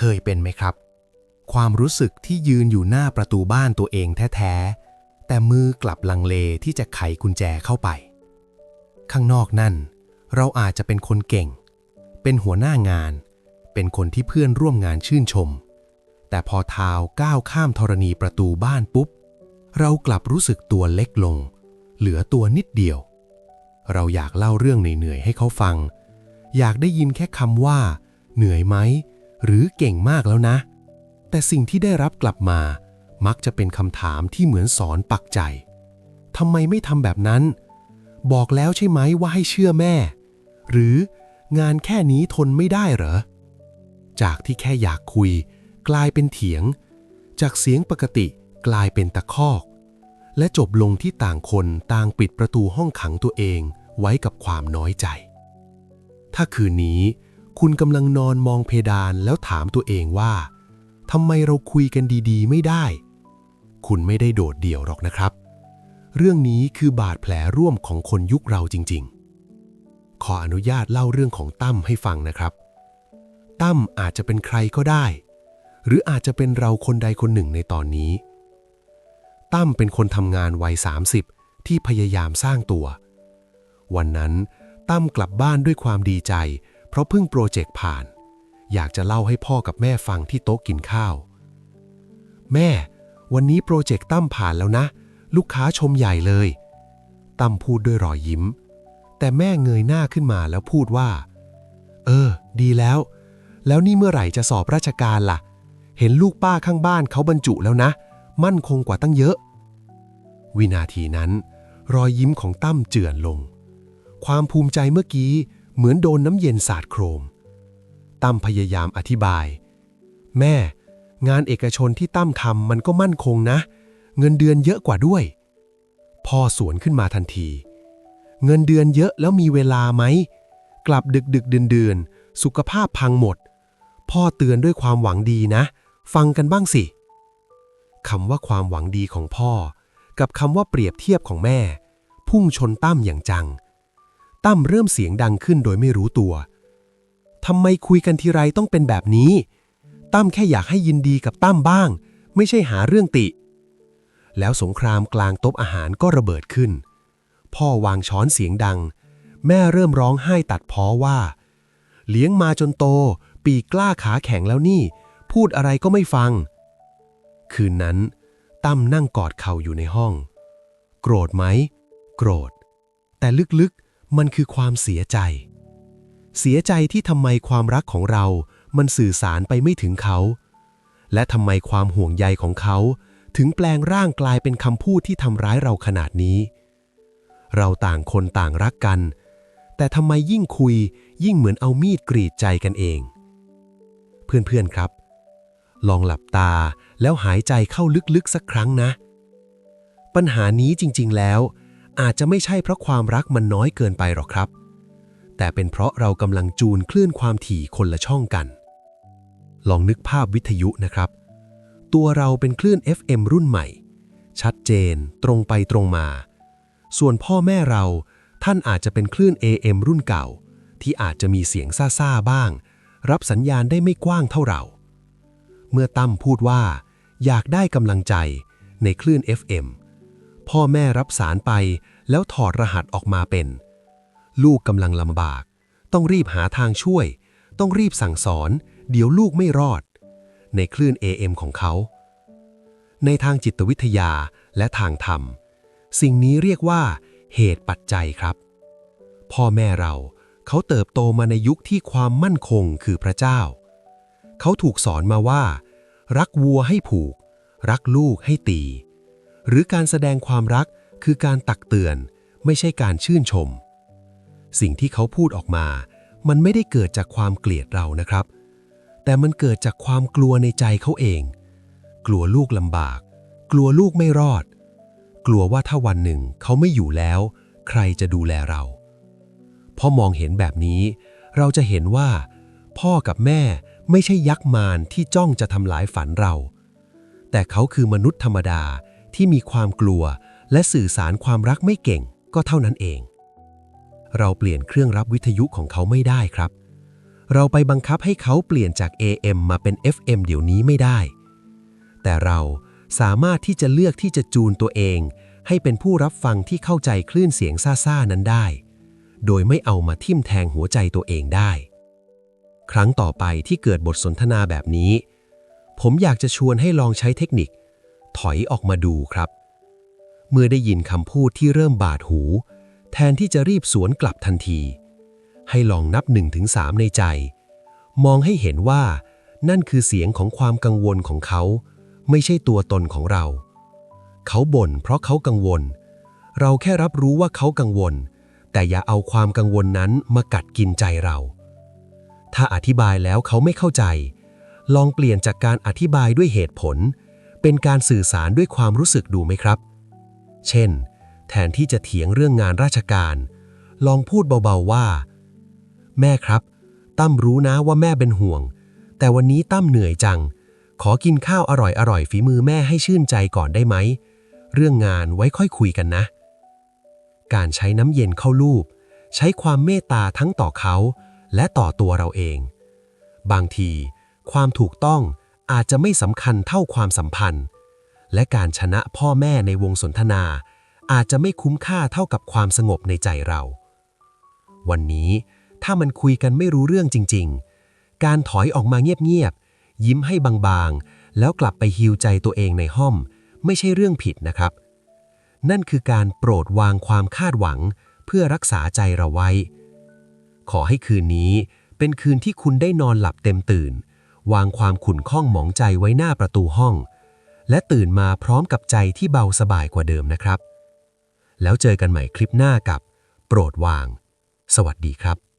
เคยเป็นไหมครับ ความรู้สึกที่ยืนอยู่หน้าประตูบ้านตัวเองแท้ๆ แต่มือกลับลังเลที่จะไขกุญแจเข้าไป ข้างนอกนั่น เราอาจจะเป็นคนเก่ง เป็นหัวหน้างาน เป็นคนที่เพื่อนร่วมงานชื่นชม แต่พอเท้าก้าวข้ามธรณีประตูบ้านปุ๊บ เรากลับรู้สึกตัวเล็กลง เหลือตัวนิดเดียว เราอยากเล่าเรื่องเหนื่อยๆให้เขาฟัง อยากได้ยินแค่คำว่า เหนื่อยไหม หรือเก่งมากแล้วนะ แต่สิ่งที่ได้รับกลับมา มักจะเป็นคำถามที่เหมือนสอนปักใจทำไมไม่ทำแบบนั้น บอกแล้วใช่ไหมว่าให้เชื่อแม่ หรืองานแค่นี้ทนไม่ได้เหรอ จากที่แค่อยากคุย กลายเป็นเถียง จากเสียงปกติกลายเป็นตะคอก และจบลงที่ต่างคนต่างปิดประตูห้องขังตัวเองไว้กับความน้อยใจ ถ้าคืนนี้ คุณกำลังนอนมองเพดานแล้วถามตัวเองว่าทำไมเราคุยกันดีๆ ไม่ได้ คุณไม่ได้โดดเดี่ยวหรอกนะครับ เรื่องนี้คือบาดแผลร่วมของคนยุคเราจริง ๆ ขออนุญาตเล่าเรื่องของตั้มให้ฟังนะครับ ตั้มอาจจะเป็นใครก็ได้ หรืออาจจะเป็นเราคนใดคนหนึ่งในตอนนี้ ตั้มเป็นคนทำงานวัย 30 ที่พยายามสร้างตัว วันนั้นตั้มกลับบ้านด้วยความดีใจ เพราะเพิ่งโปรเจกต์ผ่าน อยากจะเล่าให้พ่อกับแม่ฟังที่โต๊ะกินข้าว แม่ วันนี้โปรเจกต์ตั้มผ่านแล้วนะ ลูกค้าชมใหญ่เลย ตั้มพูดด้วยรอยยิ้ม แต่แม่เงยหน้าขึ้นมาแล้วพูดว่า เออ ดีแล้ว แล้วนี่เมื่อไหร่จะสอบราชการล่ะ เห็นลูกป้าข้างบ้านเขาบรรจุแล้วนะ มั่นคงกว่าตั้งเยอะ วินาทีนั้น รอยยิ้มของตั้มเจือนลง ความภูมิใจเมื่อกี้ เหมือนโดนน้ำเย็นสาดโครม ตั้มพยายามอธิบาย แม่ งานเอกชนที่ตั้มทำมันก็มั่นคงนะ เงินเดือนเยอะกว่าด้วย พ่อสวนขึ้นมาทันที เงินเดือนเยอะแล้วมีเวลาไหม กลับดึกดึกเดือนเดือนสุขภาพพังหมด พ่อเตือนด้วยความหวังดีนะ ฟังกันบ้างสิคำว่าความหวังดีของพ่อ กับคำว่าเปรียบเทียบของแม่ พุ่งชนตั้มอย่างจัง ตั้มเริ่มเสียงดังขึ้นโดยไม่รู้ตัว ทำไมคุยกันทีไรต้องเป็นแบบนี้ ตั้มแค่อยากให้ยินดีกับตั้มบ้าง ไม่ใช่หาเรื่องติ แล้วสงครามกลางโต๊ะอาหารก็ระเบิดขึ้น พ่อวางช้อนเสียงดัง แม่เริ่มร้องไห้ตัดพ้อว่า เลี้ยงมาจนโต ปีกล้าขาแข็งแล้วนี่ พูดอะไรก็ไม่ฟัง คืนนั้น ตั้มนั่งกอดเข่าอยู่ในห้อง โกรธไหม โกรธ แต่ลึกๆ มันคือความเสียใจ เสียใจที่ทำไมความรักของเรา มันสื่อสารไปไม่ถึงเขา และทำไมความห่วงใยของเขา ถึงแปลงร่างกลายเป็นคำพูดที่ทำร้ายเราขนาดนี้ เราต่างคนต่างรักกัน แต่ทำไมยิ่งคุย ยิ่งเหมือนเอามีดกรีดใจกันเอง เพื่อนๆครับ ลองหลับตาแล้วหายใจเข้าลึกๆสักครั้งนะ ปัญหานี้จริงๆแล้ว อาจจะไม่ใช่เพราะความรักมันน้อยเกินไปหรอกครับ แต่เป็นเพราะเรากำลังจูนคลื่นความถี่คนละช่องกัน ลองนึกภาพวิทยุนะครับ ตัวเราเป็นคลื่น FM รุ่นใหม่ ชัดเจน ตรงไปตรงมา ส่วนพ่อแม่เราท่านอาจจะเป็นคลื่น AM รุ่นเก่า ที่อาจจะมีเสียงซ่าๆบ้าง รับสัญญาณได้ไม่กว้างเท่าเรา เมื่อตั้มพูดว่า อยากได้กำลังใจในคลื่น FM พ่อแม่รับสารไป แล้วถอดรหัสออกมาเป็น ลูกกำลังลำบาก ต้องรีบหาทางช่วย ต้องรีบสั่งสอน เดี๋ยวลูกไม่รอด ในคลื่น AM ของเขา ในทางจิตวิทยาและทางธรรม สิ่งนี้เรียกว่าเหตุปัจจัยครับ พ่อแม่เราเขาเติบโตมาในยุคที่ความมั่นคงคือพระเจ้า เขาถูกสอนมาว่า รักวัวให้ผูก รักลูกให้ตี หรือการแสดงความรัก คือการตักเตือนไม่ใช่การชื่นชม สิ่งที่เขาพูดออกมา มันไม่ได้เกิดจากความเกลียดเรานะครับ แต่มันเกิดจากความกลัวในใจเขาเอง กลัวลูกลำบาก กลัวลูกไม่รอด กลัวว่าถ้าวันหนึ่งเขาไม่อยู่แล้ว ใครจะดูแลเราพอมองเห็นแบบนี้ เราจะเห็นว่า พ่อกับแม่ไม่ใช่ยักษ์มารที่จ้องจะทำลายฝันเรา แต่เขาคือมนุษย์ธรรมดาที่มีความกลัว และสื่อสารความรักไม่เก่งก็เท่านั้นเอง เราเปลี่ยนเครื่องรับวิทยุของเขาไม่ได้ครับ เราไปบังคับให้เขาเปลี่ยนจาก AM มาเป็น FM เดี๋ยวนี้ไม่ได้ แต่เราสามารถที่จะเลือกที่จะจูนตัวเอง ให้เป็นผู้รับฟังที่เข้าใจคลื่นเสียงซ่าๆนั้นได้ โดยไม่เอามาทิ่มแทงหัวใจตัวเองได้ ครั้งต่อไปที่เกิดบทสนทนาแบบนี้ ผมอยากจะชวนให้ลองใช้เทคนิค ถอยออกมาดูครับ เมื่อได้ยินคำพูดที่เริ่มบาดหู แทนที่จะรีบสวนกลับทันที ให้ลองนับ1นถึงสในใจ มองให้เห็นว่า นั่นคือเสียงของความกังวลของเขา ไม่ใช่ตัวตนของเรา เขาบ่นเพราะเขากังวล เราแค่รับรู้ว่าเขากังวล แต่อย่าเอาความกังวลนั้นมากัดกินใจเรา ถ้าอธิบายแล้วเขาไม่เข้าใจ ลองเปลี่ยนจากการอธิบายด้วยเหตุผล เป็นการสื่อสารด้วยความรู้สึกดูไหมครับ เช่น แทนที่จะเถียงเรื่องงานราชการ ลองพูดเบาๆว่า แม่ครับ ตั้มรู้นะว่าแม่เป็นห่วง แต่วันนี้ตั้มเหนื่อยจัง ขอกินข้าวอร่อยๆฝีมือแม่ให้ชื่นใจก่อนได้ไหม เรื่องงานไว้ค่อยคุยกันนะ การใช้น้ำเย็นเข้าลูบใช้ความเมตตาทั้งต่อเขา และต่อตัวเราเอง บางที ความถูกต้องอาจจะไม่สำคัญเท่าความสัมพันธ์ และการชนะพ่อแม่ในวงสนทนา อาจจะไม่คุ้มค่าเท่ากับความสงบในใจเรา วันนี้ถ้ามันคุยกันไม่รู้เรื่องจริง ๆ การถอยออกมาเงียบๆ ยิ้มให้บางๆ แล้วกลับไปฮิวใจตัวเองในห้อง ไม่ใช่เรื่องผิดนะครับ นั่นคือการโปรดวางความคาดหวัง เพื่อรักษาใจเราไว้ ขอให้คืนนี้เป็นคืนที่คุณได้นอนหลับเต็มตื่น วางความขุ่นข้องหมองใจไว้หน้าประตูห้อง และตื่นมาพร้อมกับใจที่เบาสบายกว่าเดิมนะครับ แล้วเจอกันใหม่คลิปหน้ากับ โปรดวาง สวัสดีครับ